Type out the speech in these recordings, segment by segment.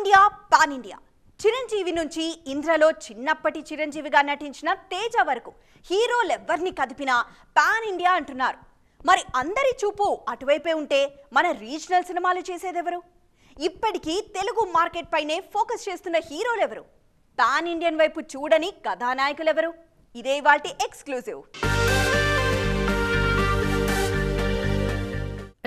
India pan India. Chiranjeevi నుంచి ఇంద్రలో చిన్నప్పటి చిరంజీవిగా నటించిన తేజ వరకు హీరోలెవ్వరిని కదిపినా పాన్ ఇండియా అంటున్నారు. మరి అందరి చూపు అటువైపే ఉంటే మన రీజనల్ సినిమాలు చేసేదెవరు? ఇప్పటికీ తెలుగు మార్కెట్ పైనే ఫోకస్ చేస్తున్న హీరోలు ఎవరు పాన్ ఇండియన్ వైపు చూడని కథానాయకులెవరు? ఇదే వాటి ఎక్స్క్లూజివ్.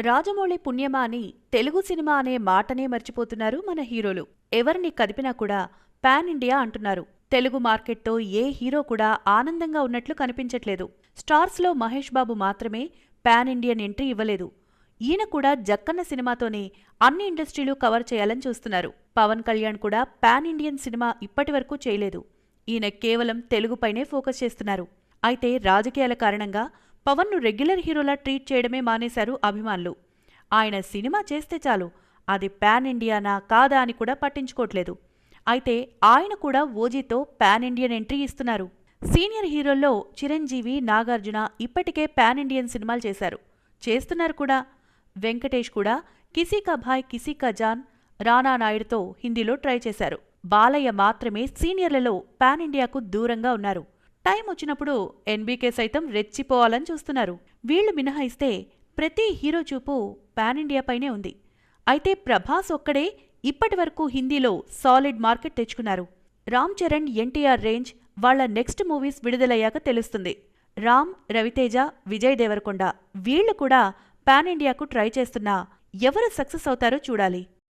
రాజమౌళి పుణ్యమా అని తెలుగు సినిమా అనే మాటనే మర్చిపోతున్నారు మన హీరోలు. ఎవరిని కదిపినా కూడా పాన్ ఇండియా అంటున్నారు. తెలుగు మార్కెట్తో ఏ హీరో కూడా ఆనందంగా ఉన్నట్లు కనిపించట్లేదు. స్టార్స్లో మహేష్ బాబు మాత్రమే పాన్ ఇండియన్ ఎంట్రీ ఇవ్వలేదు. ఈయన కూడా జక్కన్న సినిమాతోనే అన్ని ఇండస్ట్రీలు కవర్ చేయాలని చూస్తున్నారు. పవన్ కళ్యాణ్ కూడా పాన్ ఇండియన్ సినిమా ఇప్పటివరకు చేయలేదు. ఈయన కేవలం తెలుగుపైనే ఫోకస్ చేస్తున్నారు. అయితే రాజకీయాల కారణంగా పవన్ను రెగ్యులర్ హీరోలా ట్రీట్ చేయడమే మానేశారు అభిమానులు. ఆయన సినిమా చేస్తే చాలు అది పాన్ ఇండియానా కాదా అని కూడా పట్టించుకోవట్లేదు అయితే ఆయన కూడా ఓజీతో పాన్ ఇండియన్ ఎంట్రీ ఇస్తున్నారు. సీనియర్ హీరోల్లో చిరంజీవి నాగార్జున ఇప్పటికే పాన్ ఇండియన్ సినిమాలు చేశారు. చేస్తున్నారు కూడా. వెంకటేష్ కూడా కిసీ కా భాయ్ కిసీ కా జాన్ రానా నాయుడుతో హిందీలో ట్రై చేశారు. బాలయ్య మాత్రమే సీనియర్లలో పాన్ ఇండియాకు దూరంగా ఉన్నారు. టైం వచ్చినప్పుడు ఎన్బీకే సైతం రెచ్చిపోవాలని చూస్తున్నారు. వీళ్ళు మినహాయిస్తే ప్రతి హీరో చూపు పాన్ ఇండియాపైనే ఉంది. అయితే ప్రభాస్ ఒక్కడే ఇప్పటివరకు హిందీలో సాలిడ్ మార్కెట్ తెచ్చుకున్నారు. రామ్ చరణ్ ఎన్టీఆర్ రేంజ్ వాళ్ళ నెక్స్ట్ మూవీస్ విడుదలయ్యాక తెలుస్తుంది. రామ్ రవితేజ విజయ్ దేవరకొండ వీళ్ళు కూడా పాన్ ఇండియాకు ట్రై చేస్తున్నా ఎవరు సక్సెస్ అవుతారో చూడాలి.